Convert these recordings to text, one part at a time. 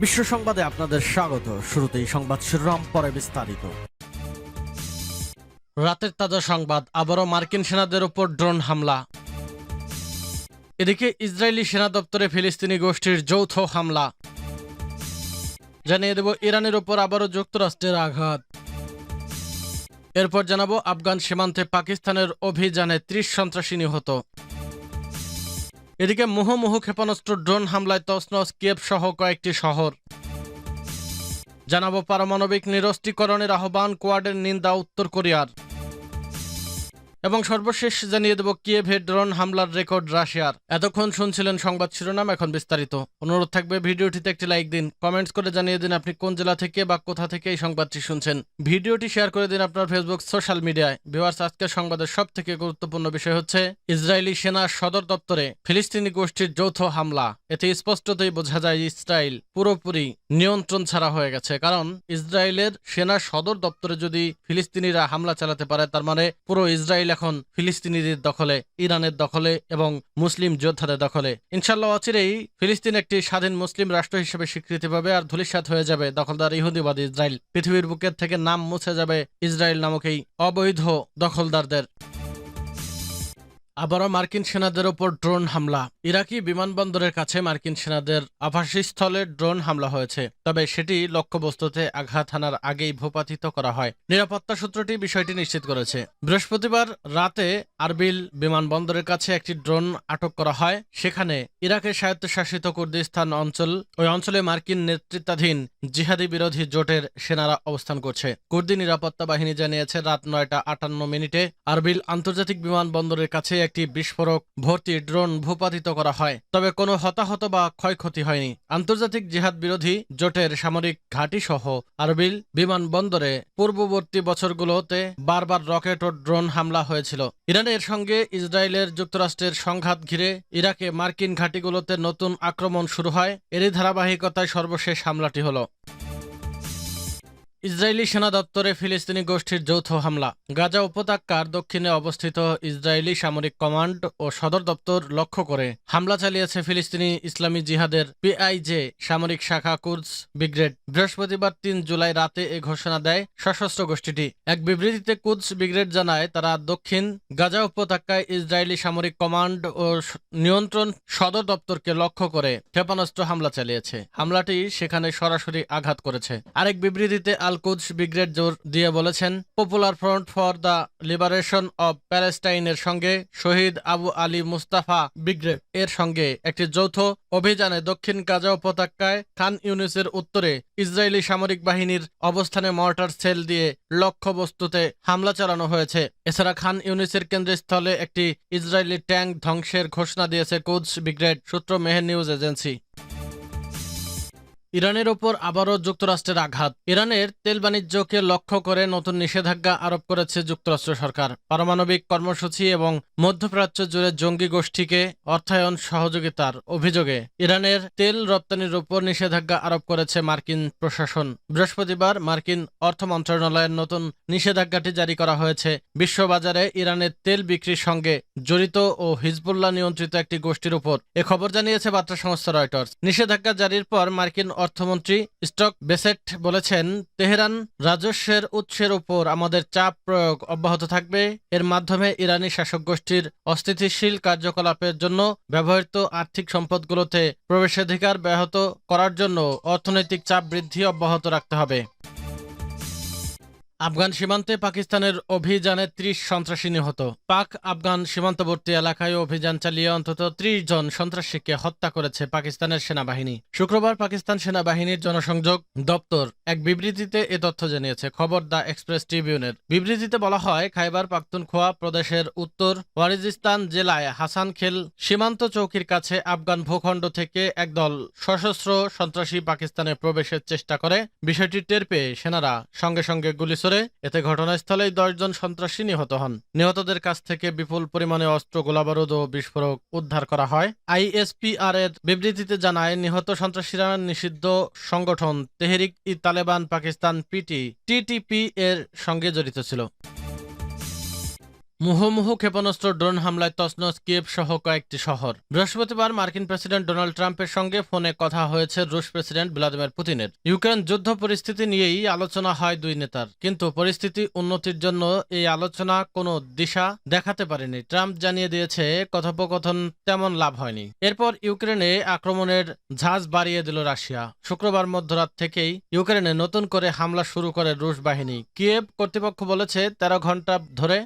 বিশ্ব সংবাদে আপনাদের স্বাগত। শুরুতেই সংবাদ শিরোনাম, পরে বিস্তারিত। রাতের তাজা সংবাদ, আবারও মার্কিন সেনাদের উপর ড্রোন হামলা। এদিকে ইসরায়েলি সেনা দপ্তরে ফিলিস্তিনি গোষ্ঠীর যৌথ হামলা। জানিয়ে দেব, ইরানের উপর আবারও যুক্তরাষ্ট্রের আঘাত। এরপর জানাব, আফগান সীমান্তে পাকিস্তানের অভিযানে ত্রিশ সন্ত্রাসী নিহত। এদিকে মুহুমুহু ক্ষেপণাস্ত্র, ড্রোন হামলায় তসনস কিয়েভ সহ কয়েকটি শহর। জানাব পারমাণবিক নিরস্ত্রীকরণের আহ্বান কোয়াডের নিন্দা উত্তর কোরিয়ার। এবং সর্বশেষ জানিয়ে দেব কিয়েভে ড্রোন হামলার রেকর্ড রাশিয়ার। এতক্ষণ শুনছিলেন সংবাদ শিরোনাম, এখন বিস্তারিত। অনুরোধ থাকবে, ভিডিওটিতে একটি লাইক দিন, কমেন্টস করে জানিয়ে দিন আপনি কোন জেলা থেকে বা কোথা থেকে এই সংবাদটি শুনছেন। ভিডিওটি শেয়ার করে দিন আপনার ফেসবুক, সোশ্যাল মিডিয়ায়। ভিউয়ার্স, আজকের সংবাদের সব থেকে গুরুত্বপূর্ণ বিষয় হচ্ছে ইসরায়েলি সেনা সদর দপ্তরে ফিলিস্তিনি গোষ্ঠীর যৌথ হামলা। এতে স্পষ্টতই বোঝা যায় ইসরায়েল পুরোপুরি নিয়ন্ত্রণ ছাড়া হয়ে গেছে। কারণ ইসরায়েলের সেনা সদর দপ্তরে যদি ফিলিস্তিনিরা হামলা চালাতে পারে, তার মানে পুরো ইসরায়েল এখন ফিলিস্তিনিদের দখলে, ইরানের দখলে এবং মুসলিম যোদ্ধাদের দখলে। ইনশাল্লাহ অচিরেই ফিলিস্তিন একটি স্বাধীন মুসলিম রাষ্ট্র হিসেবে স্বীকৃতি পাবে আর ধূলিসাৎ হয়ে যাবে দখলদার ইহুদিবাদ ইসরায়েল। পৃথিবীর বুকের থেকে নাম মুছে যাবে ইসরায়েল নামক এই অবৈধ দখলদারদের। আবারও মার্কিন সেনাদের ওপর ড্রোন হামলা। ইরাকি বিমানবন্দরের কাছে মার্কিন সেনাদের আভাসস্থলে ড্রোন হামলা হয়েছে, তবে সেটি লক্ষ্যবস্তুতে আঘাত হানার আগেই ভূপাতিত করা হয়। নিরাপত্তা সূত্রটি বিষয়টি নিশ্চিত করেছে। বৃহস্পতিবার রাতে আরবিল বিমানবন্দরের কাছে একটি ড্রোন আটক করা হয়। সেখানে ইরাকের স্বায়ত্তশাসিত কুর্দিস্তান অঞ্চল, ওই অঞ্চলে মার্কিন নেতৃত্বাধীন জিহাদি বিরোধী জোটের সেনারা অবস্থান করছে। কুর্দি নিরাপত্তা বাহিনী জানিয়েছে, রাত নয়টা আটান্ন মিনিটে আরবিল আন্তর্জাতিক বিমানবন্দরের কাছে একটি বিস্ফোরক ভর্তি ড্রোন ভূপাতিত করা হয়। তবে কোনো হতাহত বা ক্ষয়ক্ষতি হয়নি। আন্তর্জাতিক জিহাদ বিরোধী জোটের সামরিক ঘাঁটি সহ আরবিল বিমানবন্দরে পূর্ববর্তী বছরগুলোতে বারবার রকেট ও ড্রোন হামলা হয়েছিল। ইরানের সঙ্গে ইসরায়েলের যুক্তরাষ্ট্রের সংঘাত ঘিরে ইরাকে মার্কিন ঘাঁটিগুলোতে নতুন আক্রমণ শুরু হয়। এরই ধারাবাহিকতায় সর্বশেষ হামলাটি হলো। ইসরায়েলি সেনা দপ্তরে ফিলিস্তিনি গোষ্ঠীর যৌথ হামলা। গাজা উপত্যকার দক্ষিণে অবস্থিত ইসরায়েলি সামরিক কমান্ড ও সদর দপ্তর লক্ষ্য করে হামলা চালিয়েছে ফিলিস্তিনি ইসলামী জিহাদের পিআইজে সামরিক শাখা কুর্স ব্রিগেড। বৃহস্পতিবার তিন জুলাই রাতে এ ঘোষণা দেয় সশস্ত্র গোষ্ঠীটি। এক বিবৃতিতে কুদস ব্রিগেড জানায়, তারা দক্ষিণ গাজা উপত্যকায় ইসরায়েলি সামরিক কমান্ড ও নিয়ন্ত্রণ সদর দপ্তরকে লক্ষ্য করে ক্ষেপণাস্ত্র হামলা চালিয়েছে। হামলাটি সেখানে সরাসরি আঘাত করেছে। আরেক বিবৃতিতে আল কুদস ব্রিগেড জোর দিয়ে বলেছেন, popular front for the liberation of প্যালেস্টাইনের সঙ্গে শহীদ আবু আলী মুস্তাফা ব্রিগেড এর সঙ্গে একটি যৌথ অভিযানে দক্ষিণ গাজা উপত্যকায় খান ইউনিসের উত্তরে ইসরায়েলি সামরিক বাহিনীর অবস্থানে মর্টার সেল দিয়ে লক্ষ্যবস্তুতে হামলা চালানো হয়েছে। এছাড়া খান ইউনিসের কেন্দ্রস্থলে একটি ইসরায়েলি ট্যাঙ্ক ধ্বংসের ঘোষণা দিয়েছে কুদস ব্রিগেড সূত্র মেহের নিউজ এজেন্সি। ইরানের ওপর আবারও যুক্তরাষ্ট্রের আঘাত। ইরানের তেল বাণিজ্যকে লক্ষ্য করে নতুন নিষেধাজ্ঞা আরোপ করেছে যুক্তরাষ্ট্র সরকার। পারমাণবিক কর্মসূচি এবং মধ্যপ্রাচ্য জুড়ে জঙ্গি গোষ্ঠীকে অর্থায়ন সহযোগিতার অভিযোগে ইরানের তেল রপ্তানির উপর নিষেধাজ্ঞা আরোপ করেছে মার্কিন প্রশাসন। বৃহস্পতিবার মার্কিন অর্থ মন্ত্রণালয়ের নতুন নিষেধাজ্ঞাটি জারি করা হয়েছে। বিশ্ববাজারে ইরানের তেল বিক্রির সঙ্গে জড়িত ও হিজবুল্লাহ নিয়ন্ত্রিত একটি গোষ্ঠীর উপর এ খবর জানিয়েছে বার্তা সংস্থা রয়টার্স। নিষেধাজ্ঞা জারির পর মার্কিন অর্থমন্ত্রী স্টক বেসেট বলেছেন, তেহরান রাজস্বের উৎসের উপর আমাদের চাপ প্রয়োগ অব্যাহত থাকবে। এর মাধ্যমে ইরানি শাসক গোষ্ঠীর অস্থিতিশীল কার্যকলাপের জন্য ব্যবহৃত আর্থিক সম্পদগুলোতে প্রবেশাধিকার ব্যাহত করার জন্য অর্থনৈতিক চাপ বৃদ্ধি অব্যাহত রাখতে হবে। আফগান সীমান্তে পাকিস্তানের অভিযানে ত্রিশ সন্ত্রাসী নিহত। পাক আফগান সীমান্তবর্তী এলাকায় অভিযান চালিয়ে অন্তত ত্রিশ জন সন্ত্রাসীকে হত্যা করেছে পাকিস্তানের সেনাবাহিনী। শুক্রবার পাকিস্তান সেনাবাহিনীর জনসংযোগ দপ্তর এক বিবৃতিতে এ তথ্য জানিয়েছে। খবর দ্য এক্সপ্রেস ট্রিবিউনের। বিবৃতিতে বলা হয়, খাইবার পাখতুনখোয়া প্রদেশের উত্তর ওয়ারিজিস্তান জেলায় হাসান খেল সীমান্ত চৌকির কাছে আফগান ভূখণ্ড থেকে একদল সশস্ত্র সন্ত্রাসী পাকিস্তানে প্রবেশের চেষ্টা করে। বিষয়টি টের পেয়ে সেনারা সঙ্গে সঙ্গে গুলি ছোড়ে এতে ঘটনাস্থলেই দশজন সন্ত্রাসী নিহত হন। নিহতদের কাছ থেকে বিপুল পরিমাণে অস্ত্র, গোলাবারুদ ও বিস্ফোরক উদ্ধার করা হয়। আইএসপিআর এর বিবৃতিতে জানায়, নিহত সন্ত্রাসীরা নিষিদ্ধ সংগঠন তেহরিক ই তালেবান পাকিস্তান পিটি, টিটিপি এর সঙ্গে জড়িত ছিল। মুহুমুহু ক্ষেপণাস্ত্র, ড্রোন হামলায় তসনস কিয়েভ সহ কয়েকটি শহর। বৃহস্পতিবার মার্কিন প্রেসিডেন্ট ডোনাল্ড ট্রাম্পের সঙ্গে ফোনে কথা হয়েছে রুশ প্রেসিডেন্ট ভ্লাদিমির পুতিনের। ইউক্রেন যুদ্ধ পরিস্থিতি নিয়েই আলোচনা হয় দুই নেতার, কিন্তু পরিস্থিতি উন্নতির জন্য এই আলোচনা কোনো দিশা দেখাতে পারেনি। ট্রাম্প জানিয়ে দিয়েছে, কথোপকথন তেমন লাভ হয়নি। এরপর ইউক্রেনে আক্রমণের ঝাঁজ বাড়িয়ে দিল রাশিয়া। শুক্রবার মধ্যরাত থেকেই ইউক্রেনে নতুন করে হামলা শুরু করে রুশ বাহিনী। কিয়েভ কর্তৃপক্ষ বলেছে, তেরো ঘণ্টা ধরে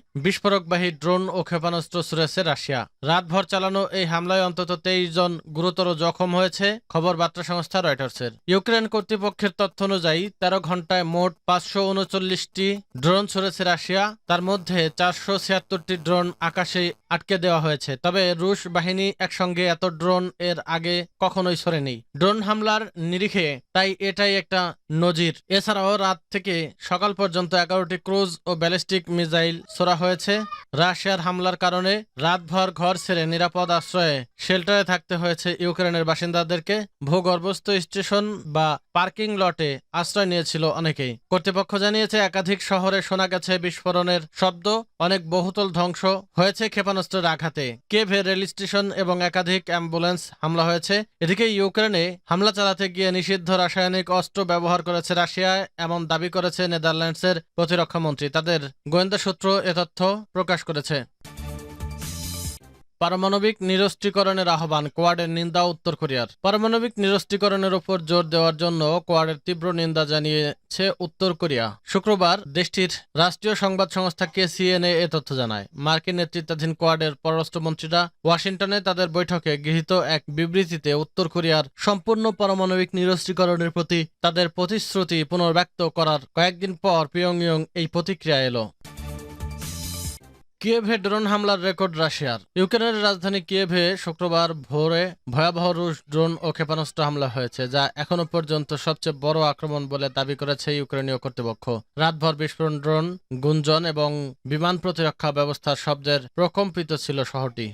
বিস্ফোরকবাহী ড্রোন ও ক্ষেপণাস্ত্র ছুড়েছে রাশিয়া। রাতভর চালানো এই হামলায় অন্তত তেইশ জন গুরুতর জখম হয়েছে, খবর বার্তা সংস্থা রয়টার্সের। ইউক্রেন কর্তৃপক্ষের তথ্য অনুযায়ী, তেরো ঘন্টায় মোট পাঁচশো উনচল্লিশটি ড্রোন ছুড়েছে রাশিয়া, তার মধ্যে চারশো ছিয়াত্তরটি ড্রোন আকাশে আটকে দেওয়া হয়েছে। তবে রুশ বাহিনী একসঙ্গে এত ড্রোন এর আগে কখনোই সরেনি। ড্রোন হামলার নিরিখে, তাই এটাই একটা নজির। এছাড়াও রাত থেকে সকাল পর্যন্ত এগারোটি ক্রুজ ও ব্যালিস্টিক মিসাইল ছোড়া হয়েছে। রাশিয়ার হামলার কারণে রাতভর ঘর ছেড়ে নিরাপদ আশ্রয়ে শেল্টারে থাকতে হয়েছে ইউক্রেনের বাসিন্দাদেরকে। ভূগর্ভস্থ স্টেশন বা পার্কিং লটে আশ্রয় নিয়েছিল অনেকেই। কর্তৃপক্ষ জানিয়েছে, একাধিক শহরে শোনা গেছে বিস্ফোরণের শব্দ। অনেক বহুতল ধ্বংস হয়েছে ক্ষেপণাস্ত্রের আঘাতে। কেভে রেল স্টেশন এবং একাধিক অ্যাম্বুলেন্স হামলা হয়েছে। এদিকে ইউক্রেনে হামলা চালাতে গিয়ে নিষিদ্ধ রাসায়নিক অস্ত্র ব্যবহার করেছে রাশিয়া, এমন দাবি করেছে নেদারল্যান্ডসের প্রতিরক্ষা মন্ত্রী তাদের গোয়েন্দা সূত্র এ তথ্য প্রকাশ করেছে। পারমাণবিক নিরস্ত্রীকরণের আহ্বান কোয়াডের নিন্দা উত্তর কোরিয়ার। পারমাণবিক নিরস্ত্রীকরণের উপর জোর দেওয়ার জন্য কোয়াডের তীব্র নিন্দা জানিয়েছে উত্তর কোরিয়া। শুক্রবার দেশটির রাষ্ট্রীয় সংবাদ সংস্থা কেসিএনএ এ তথ্য জানায়। মার্কিন নেতৃত্বাধীন কোয়াডের পররাষ্ট্রমন্ত্রীরা ওয়াশিংটনে তাদের বৈঠকে গৃহীত এক বিবৃতিতে উত্তর কোরিয়ার সম্পূর্ণ পারমাণবিক নিরস্ত্রীকরণের প্রতি তাদের প্রতিশ্রুতি পুনর্ব্যক্ত করার কয়েকদিন পর পিয়ংইয়ং এই প্রতিক্রিয়া এলো। কিয়েভে ড্রোন হামলার রেকর্ড রাশিয়ার। ইউক্রেনের রাজধানী কিয়েভে শুক্রবার ভোরে ভয়াবহ রুশ ড্রোন ও ক্ষেপণাস্ত্র হামলা হয়েছে, যা এখনও পর্যন্ত সবচেয়ে বড় আক্রমণ বলে দাবি করেছে ইউক্রেনীয় কর্তৃপক্ষ। রাতভর বিস্ফোরণ ড্রোন, গুঞ্জন এবং বিমান প্রতিরক্ষা ব্যবস্থার শব্দের প্রকম্পিত ছিল শহরটি।